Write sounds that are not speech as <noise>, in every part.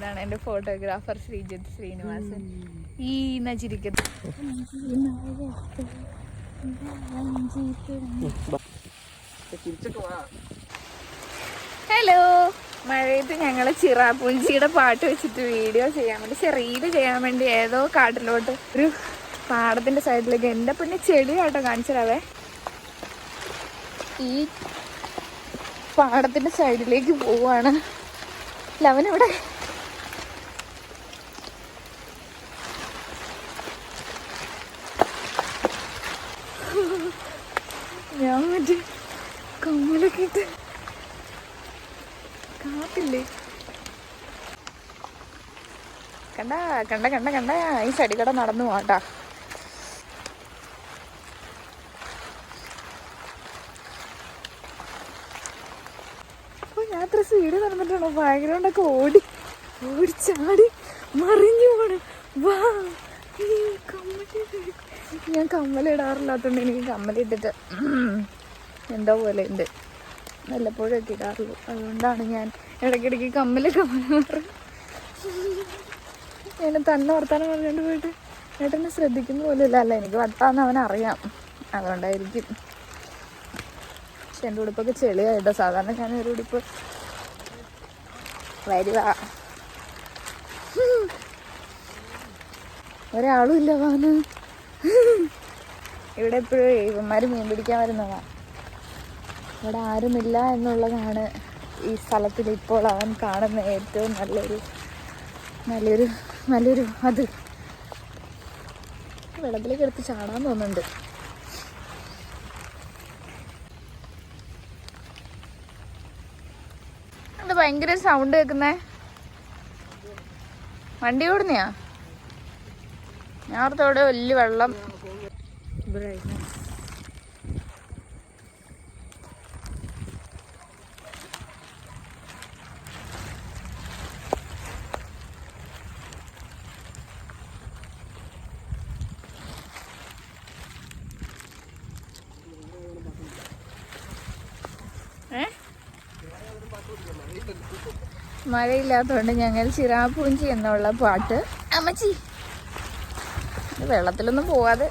ഇതാണ് എന്റെ ഫോട്ടോഗ്രാഫർ ശ്രീജിത്ത് ശ്രീനിവാസൻ. ഈ നച്ചിരിക്കത്ത് ഹലോ മഴയത്ത് ഞങ്ങൾ ചിറാപ്പൂഞ്ചിയുടെ പാട്ട് വെച്ചിട്ട് വീഡിയോ ചെയ്യാൻ വേണ്ടി ചെറിയത് ചെയ്യാൻ വേണ്ടി ഏതോ കാട്ടിലോട്ട് ഒരു പാടത്തിന്റെ സൈഡിലേക്ക് എന്റെ പിന്നെ ചെടി കേട്ടോ കാണിച്ചതാവേ. ഈ പാടത്തിന്റെ സൈഡിലേക്ക് പോവാണ്. ലവനിവിടെ ഞാൻ മറ്റേ കമ്മലൊക്കെ ഇട്ട് കാട്ടില്ലേ കണ്ട കണ്ട കണ്ട കണ്ട. ഈ സൈഡിൽ കൂടെ നടന്നു പോട്ടാ അപ്പൊ ഞാൻ നടന്നിട്ടാണോ? ബാക്ക്ഗ്രൗണ്ടൊക്കെ ഓടി ഓടിച്ചാടി മറിഞ്ഞു പോണ്. വാ. ഞാൻ കമ്മലിടാറില്ലാത്തോണ്ട് എനിക്ക് കമ്മലിട്ടിട്ട് എന്തോ പോലെ ഉണ്ട്. വല്ലപ്പോഴൊക്കെ ഇടാറുള്ളൂ. അതുകൊണ്ടാണ് ഞാൻ ഇടയ്ക്കിടയ്ക്ക് കമ്മൽ കമ്മൽ ഞാൻ തന്നെ വർത്താനം പറഞ്ഞുകൊണ്ട് പോയിട്ട് ഏട്ടനെ ശ്രദ്ധിക്കുന്ന പോലും ഇല്ല അല്ല എനിക്ക് വട്ടാന്ന് അറിയാം. അതുകൊണ്ടായിരിക്കും. പക്ഷെ എന്റെ ഉടുപ്പൊക്കെ ചെളിയായിട്ടോ. സാധാരണ ഞാൻ ഒരു ഉടുപ്പ് വരുക ഒരാളും ഇല്ല വാന്ന് ഇവിടെ എപ്പോഴും ഇവന്മാര് മീൻ പിടിക്കാൻ വരുന്നതാ. ഇവിടെ ആരുമില്ല എന്നുള്ളതാണ് ഈ സ്ഥലത്തിൽ ഇപ്പോൾ അവൻ കാണുന്ന ഏറ്റവും നല്ലൊരു നല്ലൊരു നല്ലൊരു അത്. വെള്ളത്തിലേക്ക് എടുത്ത് ചാടാൻ തോന്നുന്നുണ്ട്. ഭയങ്കര സൗണ്ട് കേൾക്കുന്നേ? വണ്ടി ഓടുന്നയാ? ഞാൻ വലിയ വെള്ളം. മഴയില്ലാത്തതുകൊണ്ട് ഞങ്ങൾ ചിറാപ്പൂഞ്ചി എന്നുള്ള പാട്ട്. അമ്മച്ചി. വെള്ളത്തിലൊന്നും പോവാതെ.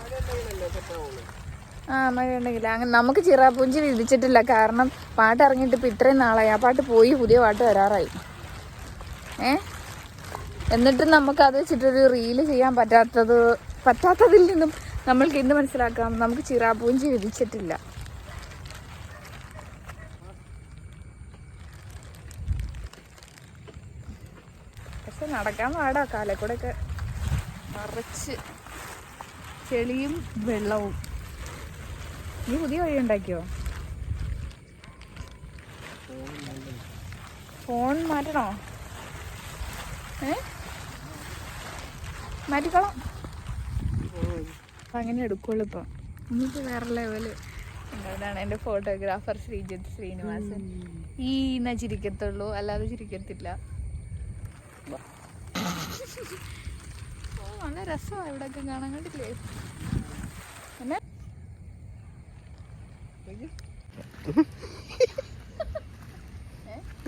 ആ മഴ ഉണ്ടെങ്കിൽ അങ്ങനെ നമുക്ക് ചിറാപ്പൂഞ്ചി വിധിച്ചിട്ടില്ല. കാരണം പാട്ട് ഇറങ്ങിയിട്ട് ഇപ്പം ഇത്രയും നാളായി. ആ പാട്ട് പോയി പുതിയ പാട്ട് വരാറായി. ഏ? എന്നിട്ടും നമുക്കത് വെച്ചിട്ടൊരു റീൽ ചെയ്യാൻ പറ്റാത്തത് പറ്റാത്തതിൽ നിന്നും നമ്മൾക്ക് എന്ത് മനസ്സിലാക്കാം? നമുക്ക് ചിറാപ്പൂഞ്ചി വിധിച്ചിട്ടില്ല. പക്ഷെ നടക്കാൻ പാടാ. കാലക്കൂടെ ഒക്കെ നിറച്ച് ചെളിയും വെള്ളവും. നീ പുതിയ വഴി ഉണ്ടാക്കിയോ? ഫോൺ മാറ്റണോ? ഏ? മാറ്റിക്കോളാം. അങ്ങനെ എടുക്കുള്ളൂ ഇപ്പം. എന്നിട്ട് വേറെ ലെവൽ ഇതാണ് എന്റെ ഫോട്ടോഗ്രാഫർ ശ്രീജിത്ത് ശ്രീനിവാസൻ. ഈ എന്നാ ചിരിക്കത്തുള്ളൂ അല്ലാതെ ചിരിക്കത്തില്ല. നല്ല രസമാണ് ഇവിടെയൊക്കെ കാണാൻ. കണ്ടില്ലേ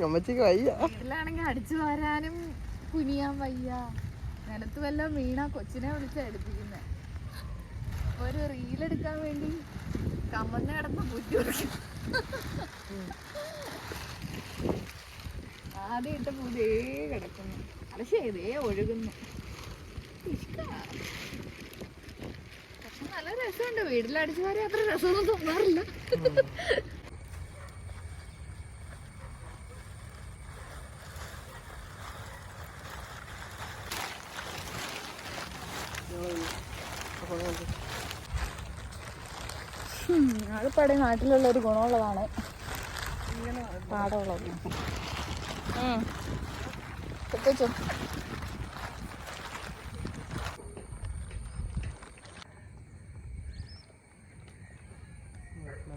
അമ്മച്ചിക്ക് <laughs> വയ്യ. വീട്ടിലാണെങ്കിൽ അടിച്ചു വരാനും കുനിയാൻ വയ്യ. നിലത്ത് വല്ല വീണ കൊച്ചിനെ വിളിച്ചാ എടുപ്പിക്കുന്നെ. ഒരു റീലെടുക്കാൻ വേണ്ടി കമന്ന് കിടന്ന് കൊടുക്കും ആദ്യം ഇട്ട പുതേ കിടക്കുന്നു. അലശേ ഇതേ ഒഴുകുന്നു. പക്ഷെ നല്ല രസമുണ്ട്. വീട്ടിലടിച്ചു വരെ അത്ര രസമൊന്നും തോന്നാറില്ല. ആളിപ്പാടെ നാട്ടിലുള്ള ഒരു ഗുണമുള്ളതാണ്. പാടമുള്ളത് പ്രത്യേകിച്ചു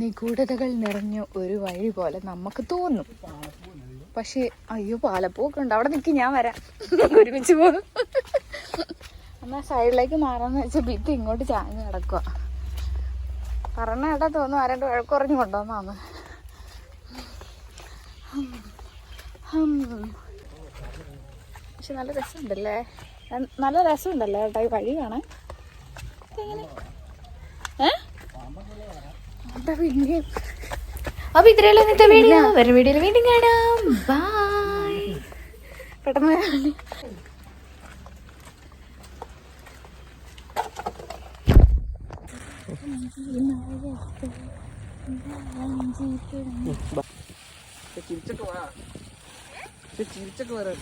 നിഗൂഢതകൾ നിറഞ്ഞ ഒരു വഴി പോലെ നമുക്ക് തോന്നും. പക്ഷേ അയ്യോ പാലപ്പൂക്കെ ഉണ്ട് അവിടെ നിൽക്കി ഞാൻ വരാം. ഒരുമിച്ച് പോകും. എന്നാൽ സൈഡിലേക്ക് മാറാന്ന് വെച്ചാൽ ഭിത്തി ഇങ്ങോട്ട് ചാഞ്ഞ് കിടക്കുക പറഞ്ഞ കേട്ടാ തോന്നും ആരാണ്ട് വഴക്കുറഞ്ഞു കൊണ്ടുവന്നാന്ന്. പക്ഷെ നല്ല രസമുണ്ടല്ലേ? നല്ല രസമുണ്ടല്ലേ ഏട്ടാ ഈ വഴി കാണാൻ? ഏ? പിന്നെയും അപ്പൊ ഇത്രയുള്ള ഇന്നത്തെ വീഡിയോ വേറെ വീഡിയോയിൽ വീണ്ടും കാണാം ബൈ പെട്ടെന്ന്. ചിരിച്ചിട്ട് പോരാ ചിരിച്ചിട്ട് പോരാ